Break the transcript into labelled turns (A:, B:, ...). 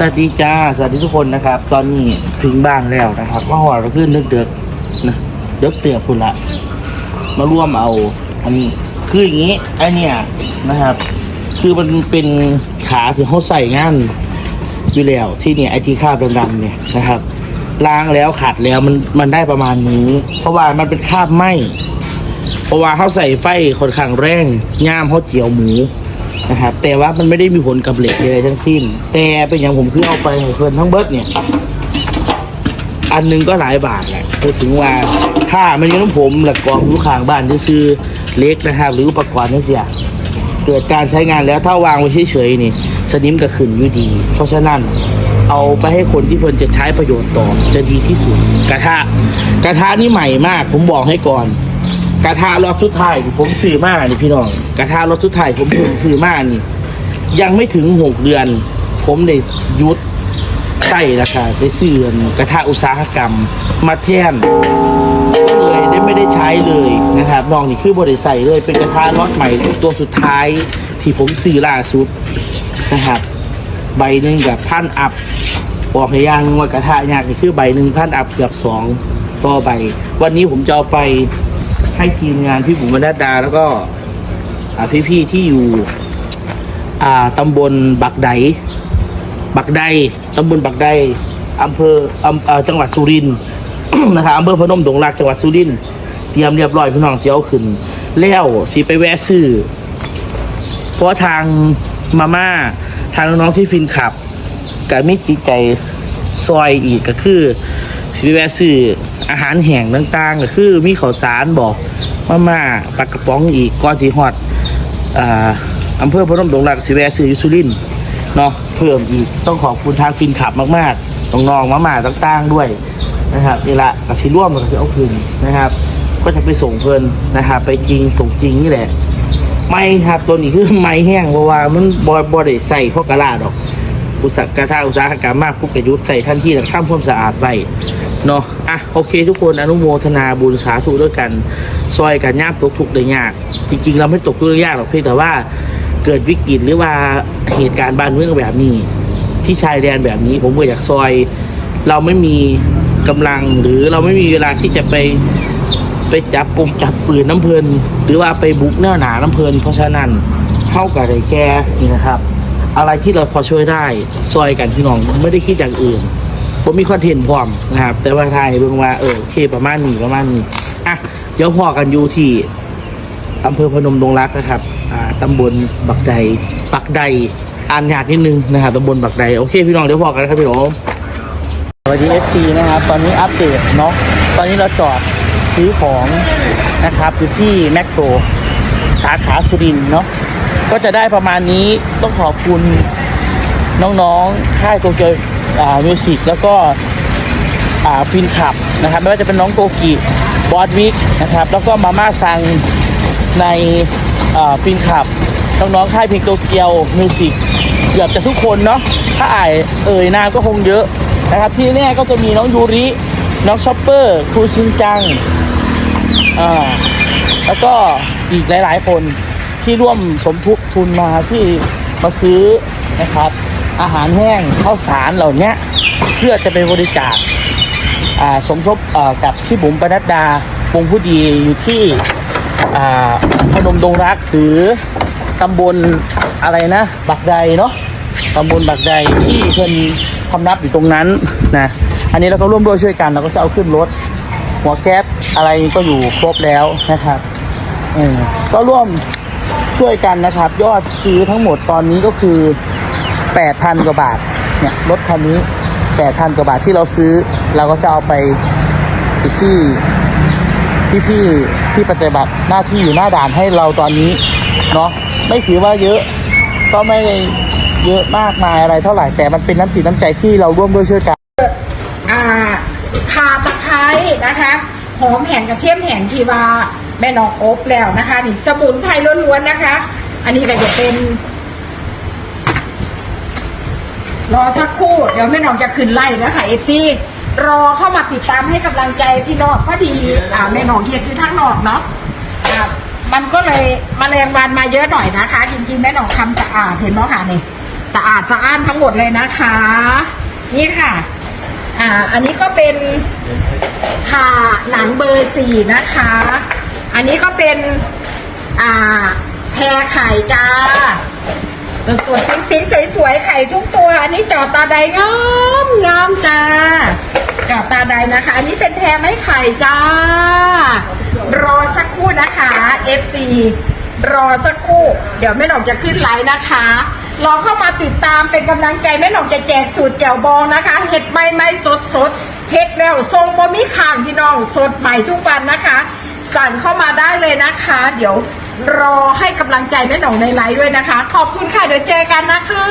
A: สวัสดีจ้า สวัสดีทุกคนนะครับ ตอนนี้ถึงบ้านแล้วนะครับว่าหอเราขึ้นเดือกเดือกๆนะเดือกเตือกคุณละมาร่วมเอาอันนี้คืออย่างนี้ไอเนี่ยนะครับ คือมันเป็นขาที่เขาใส่งานอยู่แล้วที่เนี่ยไอที่คาบดำๆเนี่ยนะครับล้างแล้วขัดแล้วมันมันได้ประมาณนี้ เพราะว่ามันเป็นคาบไหมเพราะว่าเขาใส่ไฟค่อนข้างแรงย่ามเขาเจียวหมู นะครับ แต่ว่ามันไม่ได้มีผลกับเหล็กใดๆทั้งสิ้น แต่เป็นอย่างผมคือเอาไปให้เพื่อนทั้งเบิร์ดเนี่ย อันหนึงก็หลายบาทแหละพูดถึงว่าค่ามันยังต้องผมหลักกองลูกค้างบ้านที่ซื้อเล็กนะครับหรืออุปกรณ์นี่เสียเกิดการใช้งานแล้วถ้าวางไว้เฉยๆนี่สนิมก็ขึ้นอยู่ดี เพราะฉะนั้นเอาไปให้คนที่เพิ่นจะใช้ประโยชน์ต่อจะดีที่สุด กระทะกระทะนี่ใหม่มาก ผมบอกให้ก่อน กระทะรอบสุดท้ายที่ผมซื้อมานี่พี่น้อง กระทะรอบสุดท้ายผมเพิ่งซื้อมานี่ ยังไม่ถึงหกเดือน ผมได้ยุดใส่นะคะได้ซื้อกระทะอุตสาหกรรมมาแทนก็เลยได้ไม่ได้ใช้เลยนะครับน้องนี่คือบริใส่เลยเป็นกระทะรอดใหม่ตัวสุดท้ายที่ผมซื้อล่าสุดนะครับ ใบหนึ่งกับพันอัพบอกให้ย่างว่ากระทะยากนี่คือใบหนึ่งพันอัพเกือบสองต่อใบ วันนี้ผมจะเอาไป ให้ทีมงานพี่บุ๋มบรรดา แล้วก็พี่ๆที่อยู่ตำบลบักไดบักไดตำบลบักไดอำเภออจังหวัดสุรินทร์นะครับอำเภอพนมดงรักจังหวัดสุรินทร์เตรียมเรียบร้อยพี่น้องเสียวขึ้น แล้วสิไปแวะซื้อเพราะทางมาม่าทางน้องๆที่ฟินขับกับมิจิใจซอยอีกก็คือ สิไปแวะซื้ออาหารแห้งต่างๆก็คือมีข้าวสารบอกมาม่าปลากระป๋องอีกก้อนสีฮอดอ่าอำเภอพนมดงรักสิแวะซื้อยุสุรินเนาะเพิ่มอีกต้องขอบคุณทางฟินขับมากๆน้องๆมาม่าต่างๆด้วยนะครับนี่ละกสิร่วมกับที่เอาคืนนะครับ ก็จะไปส่งเพลินนะครับไปจริงส่งจริงนี่แหละ ไม่ครับตัวนี้คือไม้แห้งเพราะว่ามันบอยบอได้ใส่พวกกระลาดอก อุตสาหกรรมอุตสาหกรรมมากพวกกระยุทธ์ใส่ทันทีแล้วข้ามความสะอาดไว้เนาะอะโอเค ทุกคนอนุโมทนาบุญสาธุด้วยกันซอยกันยากตกทุกข์ได้ยาก จริง ๆ เราไม่ตกทุกข์ได้ยากหรอกเพียงแต่ว่าเกิดวิกฤตหรือว่าเหตุการณ์บ้านเมืองแบบนี้ ที่ชายแดนแบบนี้ ผมก็อยากซอย เราไม่มีกำลังหรือเราไม่มีเวลาที่จะไปไปจับปงจับปืนน้ำเพลินหรือว่าไปบุกแนวหนาน้ำเพลินเพราะฉะนั้นเท่ากับได้แค่นี่นะครับ อะไรที่เราพอช่วยได้ซอยกันพี่น้องไม่ได้คิดอย่างอื่นผมมีคอนเทนต์พร้อมนะครับ แต่ว่าไทยเบิ่งว่าเออโอเคประมาณนี้ประมาณนี้อะเดี๋ยวพอกันอยู่ที่อำเภอพนมดงรักนะครับอ่าตำบลบักใดบักใดอ่านยากนิดนึงนะครับตำบลบักใดโอเคพี่น้องเดี๋ยวพอกันครับพี่น้องสวัสดี FC นะครับตอนนี้อัปเดตเนาะตอนนี้เราจอดซื้อของนะครับอยู่ที่แมคโครสาขาสุรินเนาะ ก็จะได้ประมาณนี้ต้องขอบคุณน้องๆ ค่ายโตเกียวมิวสิกแล้วก็ฟินขับนะครับ ไม่ว่าจะเป็นน้องโกกิบอสวิกนะครับ แล้วก็มาม่าซังในฟินขับน้องๆค่ายเพลงโตเกียวมิวสิกเกือบจะทุกคนเนาะถ้าอ่ายเอ่ยนามก็คงเยอะนะครับ ที่แน่ก็จะมีน้องยูริ น้องช็อปเปอร์ครูชินจัง แล้วก็อีกหลายๆคน ที่ร่วมสมทบทุนมาที่มาซื้อนะครับ อาหารแห้งข้าวสารเหล่านี้เพื่อจะไปบริจาคสมทบกับพี่บุ๋มปนัดดาวงผู้ดีอยู่ที่พนมดงรักหรือตำบลอะไรนะ บักใดเนาะตำบลบักใดที่เพิ่อนพำนับอยู่ตรงนั้นนะอันนี้เราก็ร่วมด้วยช่วยกันเราก็จะเอาขึ้นรถ หัวแก๊สอะไรก็อยู่ครบแล้วนะครับก็ร่วม ช่วยกันนะครับ ยอดซื้อทั้งหมดตอนนี้ก็คือแปดพันกว่าบาทเนี่ยรถคันนี้แปดพันกว่าบาทที่เราซื้อ เราก็จะเอาไปที่ที่พี่ๆที่ปฏิบัติหน้าที่อยู่หน้าด่านให้เราตอนนี้เนาะไม่ถือว่าเยอะก็ไม่เยอะมากมายอะไรเท่าไหร่แต่มันเป็นน้ำจิตน้ำใจที่เราร่วมด้วยช่วยกัน
B: อ่าคาตะไคร้นะคะหอมแห่งกระเทียมแห่งทีวา แม่น้องโอบแล้วนะคะ นี่สมุนไพรล้วนๆนะคะ อันนี้ก็จะเป็น รอสักครู่เดี๋ยวแม่น้องจะขึ้นไล่นะคะเอฟซีรอเข้ามาติดตามให้กำลังใจพี่น้องพอดีอ่าแม่น้องเฮียคือทางนอกเนาะอ่ามันก็เลยมแมลงวันมาเยอะหน่อยนะคะ จริงๆแม่น้องทำสะอาดเห็นไหมคะนี่ตะอาดสะอ้านทั้งหมดเลยนะคะ นี่ค่ะ อ่า อันนี้ก็เป็นผ่าหนังเบอร์สี่นะคะ อันนี้ก็เป็น อ่าแพรไข่จ้าตัวตัวติ้งๆสวยๆไข่ทุกตัว อันนี้จอตาใดงามงามจ้าจอตาใดนะคะ อันนี้เป็นแพรไม้ไข่จ้า รอสักครู่นะคะ FC รอสักครู่ เดี๋ยวแม่หนองจะขึ้นไลน์นะคะรอเข้ามาติดตามเป็นกำลังใจแม่หนองจะแจกสูตรแจ่วบองนะคะ เห็ดไม่ไม่สดสดๆเห็ดแล้วทรงบะมี่ข่างพี่น้องสดใหม่ทุกวันนะคะ สั่งเข้ามาได้เลยนะคะ เดี๋ยวรอให้กำลังใจแม่หนองในไลฟ์ด้วยนะคะ ขอบคุณค่ะเดี๋ยวเจอกันนะคะ